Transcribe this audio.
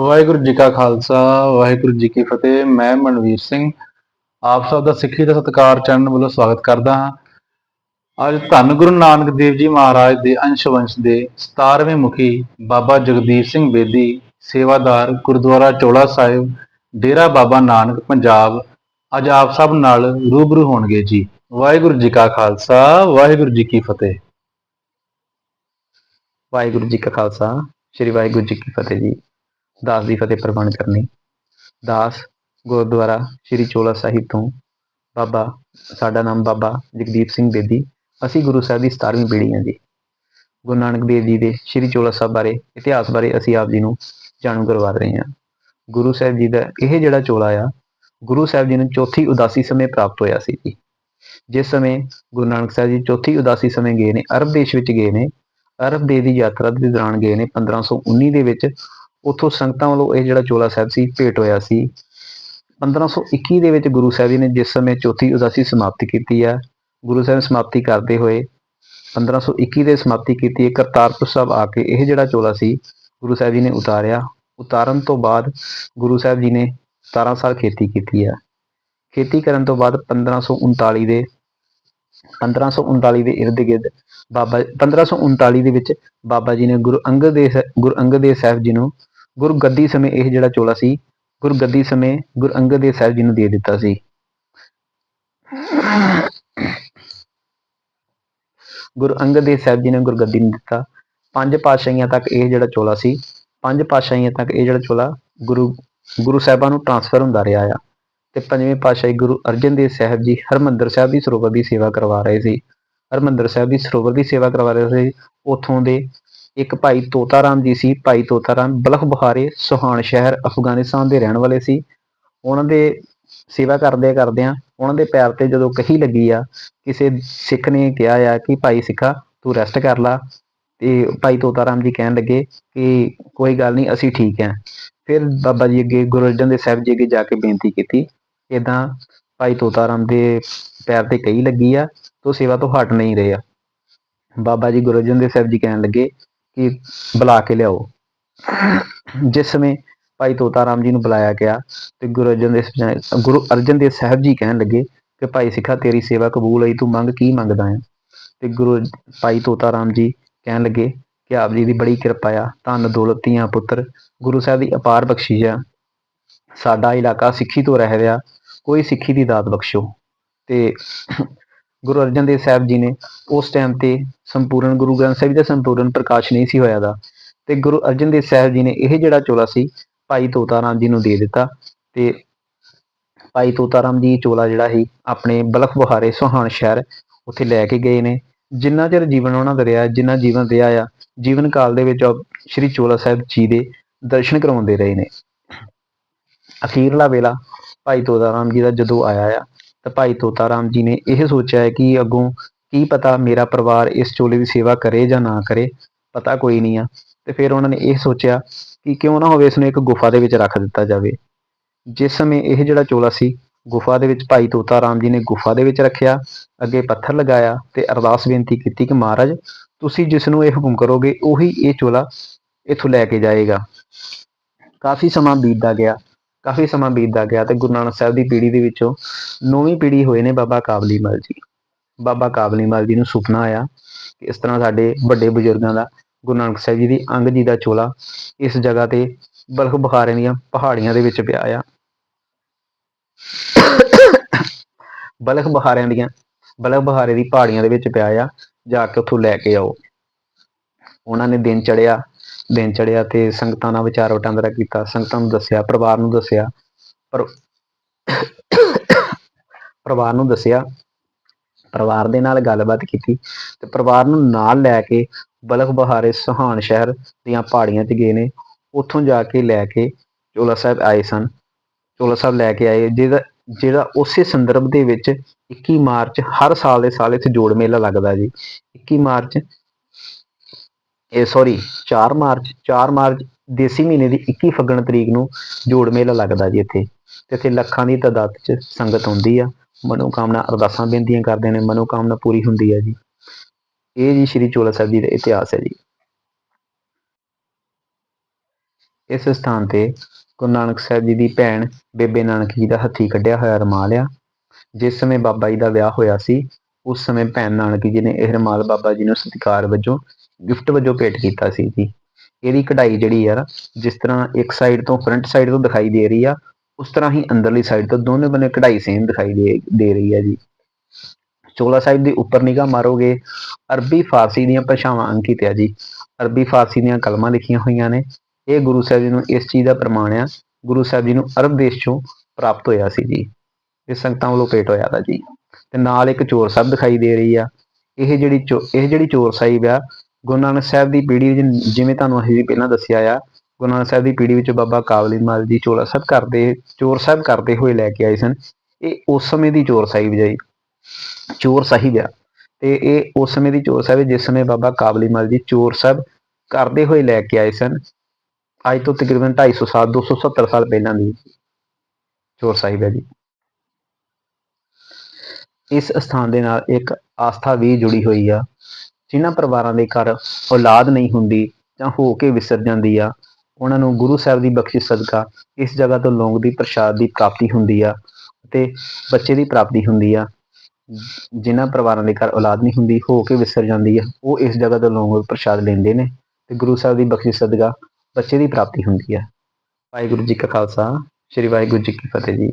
ਵਾਹਿਗੁਰੂ ਜੀ ਕਾ ਖਾਲਸਾ, ਵਾਹਿਗੁਰੂ ਜੀ ਕੀ ਫਤਿਹ। ਮੈਂ ਮਨਵੀਰ ਸਿੰਘ, ਆਪ ਸਭ ਦਾ ਸਿੱਖੀ ਦਾ ਸਤਿਕਾਰ ਚੈਨਲ ਵੱਲੋਂ ਸਵਾਗਤ ਕਰਦਾ ਹਾਂ। ਅੱਜ ਧੰਨ ਗੁਰੂ ਨਾਨਕ ਦੇਵ ਜੀ ਮਹਾਰਾਜ ਦੇ ਅੰਸ਼ ਵੰਸ਼ ਦੇ 17ਵੇਂ ਮੁਖੀ ਬਾਬਾ ਜਗਦੀਪ ਸਿੰਘ ਬੇਦੀ, ਸੇਵਾਦਾਰ ਗੁਰਦੁਆਰਾ ਚੋਲਾ ਸਾਹਿਬ, ਡੇਰਾ ਬਾਬਾ ਨਾਨਕ, ਪੰਜਾਬ, ਅੱਜ ਆਪ ਸਭ ਨਾਲ ਰੂਬਰੂ ਹੋਣਗੇ ਜੀ। ਵਾਹਿਗੁਰੂ ਜੀ ਕਾ ਖਾਲਸਾ, ਵਾਹਿਗੁਰੂ ਜੀ ਕੀ ਫਤਿਹ। ਵਾਹਿਗੁਰੂ ਜੀ ਕਾ ਖਾਲਸਾ, ਸ੍ਰੀ ਵਾਹਿਗੁਰੂ ਜੀ ਕੀ ਫਤਿਹ ਜੀ। ਦਾਸ ਦੀ ਫਤਿਹ ਪ੍ਰਵਾਨ ਕਰਨੀ। ਦਾਸ ਗੁਰਦੁਆਰਾ ਸ੍ਰੀ ਚੋਲਾ ਸਾਹਿਬ ਤੋਂ, ਬਾਬਾ ਸਾਡਾ ਨਾਮ ਬਾਬਾ ਜਗਦੀਪ ਸਿੰਘ ਬੇਦੀ, ਅਸੀਂ ਗੁਰੂ ਸਾਹਿਬ ਦੀ 17ਵੀਂ ਪੀੜ੍ਹੀ ਹਾਂ ਜੀ। ਗੁਰੂ ਨਾਨਕ ਦੇਵ ਜੀ ਦੇ ਸ੍ਰੀ ਚੋਲਾ ਸਾਹਿਬ ਬਾਰੇ, ਇਤਿਹਾਸ ਬਾਰੇ ਅਸੀਂ ਆਪ ਜੀ ਨੂੰ ਜਾਣੂ ਕਰਵਾ ਰਹੇ ਹਾਂ। ਗੁਰੂ ਸਾਹਿਬ ਜੀ ਦਾ ਇਹ ਜਿਹੜਾ ਚੋਲਾ ਆ, ਗੁਰੂ ਸਾਹਿਬ ਜੀ ਨੂੰ ਚੌਥੀ ਉਦਾਸੀ ਸਮੇਂ ਪ੍ਰਾਪਤ ਹੋਇਆ ਸੀ ਜੀ। ਜਿਸ ਸਮੇਂ ਗੁਰੂ ਨਾਨਕ ਸਾਹਿਬ ਜੀ ਚੌਥੀ ਉਦਾਸੀ ਸਮੇਂ ਗਏ ਨੇ, ਅਰਬ ਦੇਸ਼ ਵਿੱਚ ਗਏ ਨੇ, ਅਰਬ ਦੇ ਦੀ ਯਾਤਰਾ ਦੇ ਦੌਰਾਨ ਗਏ ਨੇ 1519 ਦੇ ਵਿੱਚ ਉੱਥੋਂ ਸੰਗਤਾਂ ਵੱਲੋਂ ਇਹ ਜਿਹੜਾ ਚੋਲਾ ਸਾਹਿਬ ਸੀ, ਭੇਟ ਹੋਇਆ ਸੀ। 1521 ਦੇ ਵਿੱਚ ਗੁਰੂ ਸਾਹਿਬ ਜੀ ਨੇ ਜਿਸ ਸਮੇਂ ਚੌਥੀ ਉਦਾਸੀ ਸਮਾਪਤੀ ਕੀਤੀ ਆ, ਗੁਰੂ ਸਾਹਿਬ ਸਮਾਪਤੀ ਕਰਦੇ ਹੋਏ 1521 ਦੇ ਸਮਾਪਤੀ ਕੀਤੀ ਹੈ ਕਰਤਾਰਪੁਰ ਸਾਹਿਬ ਆ ਕੇ ਇਹ ਜਿਹੜਾ ਚੋਲਾ ਸੀ, ਗੁਰੂ ਸਾਹਿਬ ਜੀ ਨੇ ਉਤਾਰਿਆ। ਉਤਾਰਨ ਤੋਂ ਬਾਅਦ ਗੁਰੂ ਸਾਹਿਬ ਜੀ ਨੇ 17 ਸਾਲ ਖੇਤੀ ਕੀਤੀ ਆ। ਖੇਤੀ ਕਰਨ ਤੋਂ ਬਾਅਦ 1539 ਦੇ 1539 ਦੇ ਇਰਦ ਗਿਰਦ ਬਾਬਾ 1539 ਦੇ ਵਿੱਚ ਬਾਬਾ ਜੀ ਨੇ ਗੁਰੂ ਅੰਗਦ ਦੇਵ ਗੁਰੂ ਅੰਗਦ ਦੇਵ ਸਾਹਿਬ ਜੀ ਨੂੰ ਗੁਰਗੱਦੀ ਸਮੇਂ ਇਹ ਜਿਹੜਾ ਚੋਲਾ ਸੀ ਗੁਰਗੱਦੀ ਸਮੇਂ ਗੁਰੂ ਅੰਗਦ ਦੇਵ ਸਾਹਿਬ ਜੀ ਨੂੰ ਦੇ ਦਿੱਤਾ ਸੀ। ਗੁਰੂ ਅੰਗਦ ਦੇਵ ਸਾਹਿਬ ਜੀ ਨੇ ਗੁਰਗੱਦੀ ਨੂੰ ਦਿੱਤਾ। ਪੰਜ ਪਾਤਸ਼ਾਹੀਆਂ ਤੱਕ ਇਹ ਜਿਹੜਾ ਚੋਲਾ ਸੀ, ਪੰਜ ਪਾਤਸ਼ਾਹੀਆਂ ਤੱਕ ਇਹ ਜਿਹੜਾ ਚੋਲਾ ਗੁਰੂ ਗੁਰੂ ਸਾਹਿਬਾਂ ਨੂੰ ਟ੍ਰਾਂਸਫਰ ਹੁੰਦਾ ਰਿਹਾ ਆ। ਤੇ ਪੰਜਵੇਂ ਪਾਤਸ਼ਾਹੀ ਗੁਰੂ ਅਰਜਨ ਦੇਵ ਸਾਹਿਬ ਜੀ ਹਰਮੰਦਰ ਸਾਹਿਬ ਦੀ ਸਰੋਵਰ ਦੀ ਸੇਵਾ ਕਰਵਾ ਰਹੇ ਸੀ। ਹਰਮੰਦਰ ਸਾਹਿਬ ਦੀ ਸਰੋਵਰ ਦੀ ਸੇਵਾ ਕਰਵਾ ਰਹੇ ਸੀ, ਉਥੋਂ ਦੇ ਇੱਕ ਭਾਈ ਤੋਤਾ ਰਾਮ ਜੀ ਸੀ, ਭਾਈ ਤੋਤਾ ਰਾਮ ਬਲਖ ਬੁਖਾਰੇ ਸੁਹਾਨ ਸ਼ਹਿਰ, ਅਫਗਾਨਿਸਤਾਨ ਦੇ ਰਹਿਣ ਵਾਲੇ ਸੀ। ਉਹਨਾਂ ਦੇ ਸੇਵਾ ਕਰਦੇ ਕਰਦਿਆਂ ਉਹਨਾਂ ਦੇ ਪੈਰ ਤੇ ਜਦੋਂ ਕਹੀ ਲੱਗੀ ਆ, ਕਿਸੇ ਸਿੱਖ ਨੇ ਕਿਹਾ ਆ ਕਿ ਭਾਈ ਸਿੱਖਾ, ਤੂੰ ਰੈਸਟ ਕਰ ਲਾ। ਤੇ ਭਾਈ ਤੋਤਾ ਰਾਮ ਜੀ ਕਹਿਣ ਲੱਗੇ ਕਿ ਕੋਈ ਗੱਲ ਨਹੀਂ, ਅਸੀਂ ਠੀਕ ਹਾਂ ਫਿਰ ਬਾਬਾ ਜੀ ਅੱਗੇ ਗੁਰੂ ਅਰਜਨ ਦੇਵ ਸਾਹਿਬ ਜੀ ਅੱਗੇ ਜਾ ਕੇ ਬੇਨਤੀ ਕੀਤੀ ਇਦਾਂ ਭਾਈ ਤੋਤਾ ਰਾਮ ਦੇ ਪੈਰ ਤੇ ਕਹੀ ਲੱਗੀ ਆ, ਤੋ ਸੇਵਾ ਤੋਂ ਹਟ ਨਹੀਂ ਰਹੇ। ਆ ਬਾਬਾ ਜੀ ਗੁਰੂ ਅਰਜਨ ਦੇਵ ਸਾਹਿਬ ਜੀ ਕਹਿਣ ਲੱਗੇ ਕਿ ਬੁਲਾ ਕੇ ਲਿਆਓ। ਜਿਸ ਸਮੇਂ ਭਾਈ ਤੋਤਾ ਰਾਮ ਜੀ ਨੂੰ ਬੁਲਾਇਆ ਗਿਆ ਤੇ ਗੁਰੂ ਅਰਜਨ ਦੇਵ ਗੁਰੂ ਅਰਜਨ ਦੇਵ ਸਾਹਿਬ ਜੀ ਕਹਿਣ ਲੱਗੇ ਕਿ ਭਾਈ ਸਿੱਖਾ, ਤੇਰੀ ਸੇਵਾ ਕਬੂਲ ਹੋਈ, ਤੂੰ ਮੰਗ ਕੀ ਮੰਗਦਾ ਹੈ? ਤੇ ਗੁਰੂ ਭਾਈ ਤੋਤਾ ਰਾਮ ਜੀ ਕਹਿਣ ਲੱਗੇ ਕਿ ਆਪ ਜੀ ਦੀ ਬੜੀ ਕਿਰਪਾ ਆ, ਧੰਨ ਦੌਲਤੀਆਂ ਪੁੱਤਰ, ਗੁਰੂ ਸਾਹਿਬ ਦੀ ਅਪਾਰ ਬਖਸ਼ਿਸ਼ ਆ। ਸਾਡਾ ਇਲਾਕਾ ਸਿੱਖੀ ਤੋਂ ਰਹਿ ਰਿਹਾ, ਕੋਈ ਸਿੱਖੀ ਦੀ ਦਾਤ ਬਖਸ਼ੋ। ਤੇ ਗੁਰੂ ਅਰਜਨ ਦੇਵ ਸਾਹਿਬ ਜੀ ਨੇ ਉਸ ਟਾਈਮ ਤੇ ਸੰਪੂਰਨ ਗੁਰੂ ਗ੍ਰੰਥ ਸਾਹਿਬ ਜੀ ਦਾ ਸੰਪੂਰਨ ਪ੍ਰਕਾਸ਼ ਨਹੀਂ ਸੀ ਹੋਇਆ ਦਾ। ਤੇ ਗੁਰੂ ਅਰਜਨ ਦੇਵ ਸਾਹਿਬ ਜੀ ਨੇ ਇਹ ਜਿਹੜਾ ਚੋਲਾ ਸੀ, ਭਾਈ ਤੋਤਾ ਰਾਮ ਜੀ ਨੂੰ ਦੇ ਦਿੱਤਾ ਤੇ ਭਾਈ ਤੋਤਾ ਰਾਮ ਜੀ ਚੋਲਾ ਜਿਹੜਾ ਸੀ, ਆਪਣੇ ਬਲਖ ਬੁਹਾਰੇ ਸੁਹਾਨ ਸ਼ਹਿਰ ਉੱਥੇ ਲੈ ਕੇ ਗਏ ਨੇ। ਜਿੰਨਾ ਚਿਰ ਜੀਵਨ ਉਹਨਾਂ ਦਾ ਰਿਹਾ, ਜਿੰਨਾ ਜੀਵਨ ਰਿਹਾ ਆ, ਜੀਵਨ ਕਾਲ ਦੇ ਵਿੱਚ ਸ਼੍ਰੀ ਚੋਲਾ ਸਾਹਿਬ ਜੀ ਦੇ ਦਰਸ਼ਨ ਕਰਵਾਉਂਦੇ ਰਹੇ ਨੇ। ਅਖੀਰਲਾ ਵੇਲਾ ਭਾਈ ਤੋਤਾ ਰਾਮ ਜੀ ਦਾ ਜਦੋਂ ਆਇਆ ਆ, ਤਾਂ ਭਾਈ ਤੋਤਾ ਰਾਮ ਜੀ ਨੇ ਇਹ ਸੋਚਿਆ ਹੈ ਕਿ ਅੱਗੋਂ ਕੀ ਪਤਾ ਮੇਰਾ ਪਰਿਵਾਰ ਇਸ ਚੋਲੇ ਦੀ ਸੇਵਾ ਕਰੇ ਜਾਂ ਨਾ ਕਰੇ, ਪਤਾ ਕੋਈ ਨਹੀਂ ਆ। ਤੇ ਫਿਰ ਉਹਨਾਂ ਨੇ ਇਹ ਸੋਚਿਆ ਕਿ ਕਿਉਂ ਨਾ ਹੋਵੇ ਇਸ ਨੂੰ ਇੱਕ ਗੁਫਾ ਦੇ ਵਿੱਚ ਰੱਖ ਦਿੱਤਾ ਜਾਵੇ। ਜਿਸ ਸਮੇਂ ਇਹ ਜਿਹੜਾ ਚੋਲਾ ਸੀ, ਗੁਫਾ ਦੇ ਵਿੱਚ ਭਾਈ ਤੋਤਾ ਰਾਮ ਜੀ ਨੇ ਗੁਫਾ ਦੇ ਵਿੱਚ ਰੱਖਿਆ, ਅੱਗੇ ਪੱਥਰ ਲਗਾਇਆ ਤੇ ਅਰਦਾਸ ਬੇਨਤੀ ਕੀਤੀ ਕਿ ਮਹਾਰਾਜ, ਤੁਸੀਂ ਜਿਸ ਨੂੰ ਇਹ ਹੁਕਮ ਕਰੋਗੇ, ਉਹੀ ਇਹ ਚੋਲਾ ਇੱਥੋਂ ਲੈ ਕੇ ਜਾਏਗਾ। ਕਾਫੀ ਸਮਾਂ ਬੀਤਦਾ ਗਿਆ, ਕਾਫੀ ਸਮਾਂ ਬੀਤਦਾ ਗਿਆ ਤੇ ਗੁਰੂ ਨਾਨਕ ਸਾਹਿਬ ਦੀ ਪੀੜ੍ਹੀ ਦੇ ਵਿੱਚੋਂ ਨੌਵੀਂ ਪੀੜ੍ਹੀ ਹੋਏ ਨੇ ਬਾਬਾ ਕਾਬਲੀ ਮਲ ਜੀ। ਬਾਬਾ ਕਾਬਲੀ ਮਲ ਜੀ ਨੂੰ ਸੁਪਨਾ ਆਇਆ ਕਿ ਇਸ ਤਰ੍ਹਾਂ ਸਾਡੇ ਵੱਡੇ ਬਜ਼ੁਰਗਾਂ ਦਾ ਗੁਰੂ ਨਾਨਕ ਸਾਹਿਬ ਜੀ ਦੀ ਅੰਗ ਜੀ ਦਾ ਚੋਲਾ ਇਸ ਜਗ੍ਹਾ ਤੇ ਬਲਖ ਬੁਖਾਰੇ ਦੀਆਂ ਪਹਾੜੀਆਂ ਦੇ ਵਿੱਚ ਪਿਆ ਆ। ਬਲਖ ਬਹਾਰਿਆਂ ਦੀਆਂ, ਬਲਖ ਬਹਾਰੇ ਦੀ ਪਹਾੜੀਆਂ ਦੇ ਵਿੱਚ ਪਿਆ ਆ, ਜਾ ਕੇ ਉੱਥੋਂ ਲੈ ਕੇ ਆਓ। ਉਹਨਾਂ ਨੇ ਦਿਨ ਚੜਿਆ ਦਿਨ ਚੜਿਆ ਤੇ ਸੰਗਤਾਂ ਨਾਲ ਵਿਚਾਰ ਵਟਾਂਦਰਾ ਕੀਤਾ, ਸੰਗਤਾਂ ਨੂੰ ਦੱਸਿਆ, ਪਰਿਵਾਰ ਨੂੰ ਦੱਸਿਆ, ਪਰ ਪਰਿਵਾਰ ਨੂੰ ਦੱਸਿਆ ਪਰਿਵਾਰ ਦੇ ਨਾਲ ਗੱਲਬਾਤ ਕੀਤੀ ਤੇ ਪਰਿਵਾਰ ਨੂੰ ਨਾਲ ਲੈ ਕੇ ਬਲਖ ਬਹਾਰੇ ਸੁਹਾਨ ਸ਼ਹਿਰ ਦੀਆਂ ਪਹਾੜੀਆਂ 'ਚ ਗਏ ਨੇ। ਉੱਥੋਂ ਜਾ ਕੇ ਲੈ ਕੇ ਚੋਲਾ ਸਾਹਿਬ ਆਏ ਸਨ। ਚੋਲਾ ਸਾਹਿਬ ਲੈ ਕੇ ਆਏ, ਜਿਹਦਾ, ਜਿਹੜਾ ਉਸੇ ਸੰਦਰਭ ਦੇ ਵਿੱਚ 21 ਮਾਰਚ ਹਰ ਸਾਲ ਦੇ ਸਾਲ ਇੱਥੇ ਜੋੜ ਮੇਲਾ ਲੱਗਦਾ ਜੀ। 21 ਮਾਰਚ, ਇਹ ਸੌਰੀ 4 ਮਾਰਚ 4 ਮਾਰਚ ਦੇਸੀ ਮਹੀਨੇ ਦੀ 21 ਫੱਗਣ ਤਰੀਕ ਨੂੰ ਜੋੜ ਮੇਲਾ ਲੱਗਦਾ ਜੀ ਇੱਥੇ। ਤੇ ਇੱਥੇ ਲੱਖਾਂ ਦੀ ਤਾਦਾਦ 'ਚ ਸੰਗਤ ਆਉਂਦੀ ਆ। ਮਨੋਕਾਮਨਾ ਅਰਦਾਸਾਂ ਬੇਨਤੀਆਂ ਕਰਦੇ ਨੇ, ਮਨੋਕਾਮਨਾ ਪੂਰੀ ਹੁੰਦੀ ਹੈ ਜੀ। ਇਹ ਜੀ ਸ਼੍ਰੀ ਚੋਲਾ ਸਾਹਿਬ ਜੀ ਦਾ ਇਤਿਹਾਸ ਹੈ ਜੀ। ਇਸ ਸਥਾਨ ਤੇ ਗੁਰੂ ਨਾਨਕ ਸਾਹਿਬ ਜੀ ਦੀ ਭੈਣ ਬੇਬੇ ਨਾਨਕ ਜੀ ਦਾ ਹੱਥੀ ਕੱਢਿਆ ਹੋਇਆ ਰੁਮਾਲ ਆ। ਜਿਸ ਸਮੇਂ ਬਾਬਾ ਜੀ ਦਾ ਵਿਆਹ ਹੋਇਆ ਸੀ, ਉਸ ਸਮੇਂ ਭੈਣ ਨਾਨਕ ਜੀ ਨੇ ਇਹ ਰੁਮਾਲ ਬਾਬਾ ਜੀ ਨੂੰ ਸਤਿਕਾਰ ਵਜੋਂ ਗਿਫਟ ਵਜੋਂ ਭੇਟ ਕੀਤਾ ਸੀ ਜੀ। ਇਹਦੀ ਕਢਾਈ ਜਿਹੜੀ ਆ ਜਿਸ ਤਰ੍ਹਾਂ ਇੱਕ ਸਾਈਡ ਤੋਂ ਫਰੰਟ ਸਾਈਡ ਤੋਂ ਦਿਖਾਈ ਦੇ ਰਹੀ ਆ ਉਸ ਤਰ੍ਹਾਂ ਹੀ ਅੰਦਰਲੀ ਸਾਈਡ ਤੋਂ ਦੋਨੇ ਬੰਨੇ ਕਢਾਈ ਸੇਮ ਦਿਖਾਈ ਦੇ ਰਹੀ ਹੈ ਜੀ। ਚੋਲਾ ਸਾਹਿਬ ਦੇ ਉੱਪਰ ਨਿਗਾਹ ਮਾਰੋਗੇ, ਅਰਬੀ ਫਾਰਸੀ ਦੀਆਂ ਭਾਸ਼ਾਵਾਂ ਅੰਕਿਤ ਆ ਜੀ। ਅਰਬੀ ਫਾਰਸੀ ਦੀਆਂ ਕਲਮਾਂ ਲਿਖੀਆਂ ਹੋਈਆਂ ਨੇ। ਇਹ ਗੁਰੂ ਸਾਹਿਬ ਜੀ ਨੂੰ ਇਸ ਚੀਜ਼ ਦਾ ਪ੍ਰਮਾਣ ਆ, ਗੁਰੂ ਸਾਹਿਬ ਜੀ ਨੂੰ ਅਰਬ ਦੇਸ਼ ਚੋਂ ਪ੍ਰਾਪਤ ਹੋਇਆ ਸੀ ਜੀ। ਇਹ ਸੰਗਤਾਂ ਵੱਲੋਂ ਪੇਟ ਹੋਇਆ ਦਾ ਜੀ। ਤੇ ਨਾਲ ਇੱਕ ਚੋਰ ਸਾਹਿਬ ਦਿਖਾਈ ਦੇ ਰਹੀ ਆ। ਇਹ ਜਿਹੜੀ ਚੋ- ਇਹ ਜਿਹੜੀ ਚੋਰ ਸਾਹਿਬ ਆ, ਗੁਰੂ ਨਾਨਕ ਸਾਹਿਬ ਦੀ ਪੀੜ੍ਹੀ ਵਿੱਚ ਜਿਵੇਂ ਤੁਹਾਨੂੰ ਅਸੀਂ ਵੀ ਪਹਿਲਾਂ ਦੱਸਿਆ ਆ ਗੁਰੂ ਨਾਨਕ ਸਾਹਿਬ ਦੀ ਪੀੜ੍ਹੀ ਵਿੱਚ ਬਾਬਾ ਕਾਬਲੀ ਮਾਲ ਜੀ ਚੋਲਾ ਸਾਹਿਬ ਕਰਦੇ, ਚੋਰ ਸਾਹਿਬ ਕਰਦੇ ਹੋਏ ਲੈ ਕੇ ਆਏ ਸਨ। ਇਹ ਉਸ ਸਮੇਂ ਦੀ ਚੋਰ ਸਾਹਿਬ ਜਾਈ ਚੋਰ ਸਾਹਿਬ ਆ ਤੇ ਇਹ ਉਸ ਸਮੇਂ ਦੀ ਚੋਰ ਸਾਹਿਬ ਜਿਸ ਸਮੇਂ ਬਾਬਾ ਕਾਬਲੀ ਮਾਲ ਜੀ ਚੋਰ ਸਾਹਿਬ ਕਰਦੇ ਹੋਏ ਲੈ ਕੇ ਆਏ ਸਨ। ਅੱਜ ਤੋਂ ਤਕਰੀਬਨ 250 ਸਾਲ 270 ਸਾਲ ਪਹਿਲਾਂ ਦੀ ਚੋਰ ਸਾਹਿਬ ਹੈ ਜੀ। ਇਸ ਸਥਾਨ ਦੇ ਨਾਲ ਇੱਕ ਆਸਥਾ ਵੀ ਜੁੜੀ ਹੋਈ ਆ। ਜਿਨ੍ਹਾਂ ਪਰਿਵਾਰਾਂ ਦੇ ਘਰ ਔਲਾਦ ਨਹੀਂ ਹੁੰਦੀ ਜਾਂ ਹੋ ਕੇ ਵਿਸਰ ਜਾਂਦੀ ਆ ਉਹਨਾਂ ਨੂੰ ਗੁਰੂ ਸਾਹਿਬ ਦੀ ਬਖਸ਼ਿਸ਼ ਸਦਕਾ ਇਸ ਜਗ੍ਹਾ ਤੋਂ ਲੌਂਗ ਦੀ ਪ੍ਰਸ਼ਾਦ ਦੀ ਪ੍ਰਾਪਤੀ ਹੁੰਦੀ ਆ ਅਤੇ ਬੱਚੇ ਦੀ ਪ੍ਰਾਪਤੀ ਹੁੰਦੀ ਆ। ਜਿਨ੍ਹਾਂ ਪਰਿਵਾਰਾਂ ਦੇ ਘਰ ਔਲਾਦ ਨਹੀਂ ਹੁੰਦੀ, ਹੋ ਕੇ ਵਿਸਰ ਜਾਂਦੀ ਆ। ਉਹ ਇਸ ਜਗ੍ਹਾ ਤੋਂ ਲੌਂਗ ਪ੍ਰਸ਼ਾਦ ਲੈਂਦੇ ਨੇ ਤੇ ਗੁਰੂ ਸਾਹਿਬ ਦੀ ਬਖਸ਼ਿਸ਼ ਸਦਕਾ ਬੱਚੇ ਦੀ ਪ੍ਰਾਪਤੀ ਹੁੰਦੀ ਆ। ਵਾਹਿਗੁਰੂ ਜੀ ਕਾ ਖਾਲਸਾ, ਸ੍ਰੀ ਵਾਹਿਗੁਰੂ ਜੀ ਕੀ ਫਤਿਹ ਜੀ।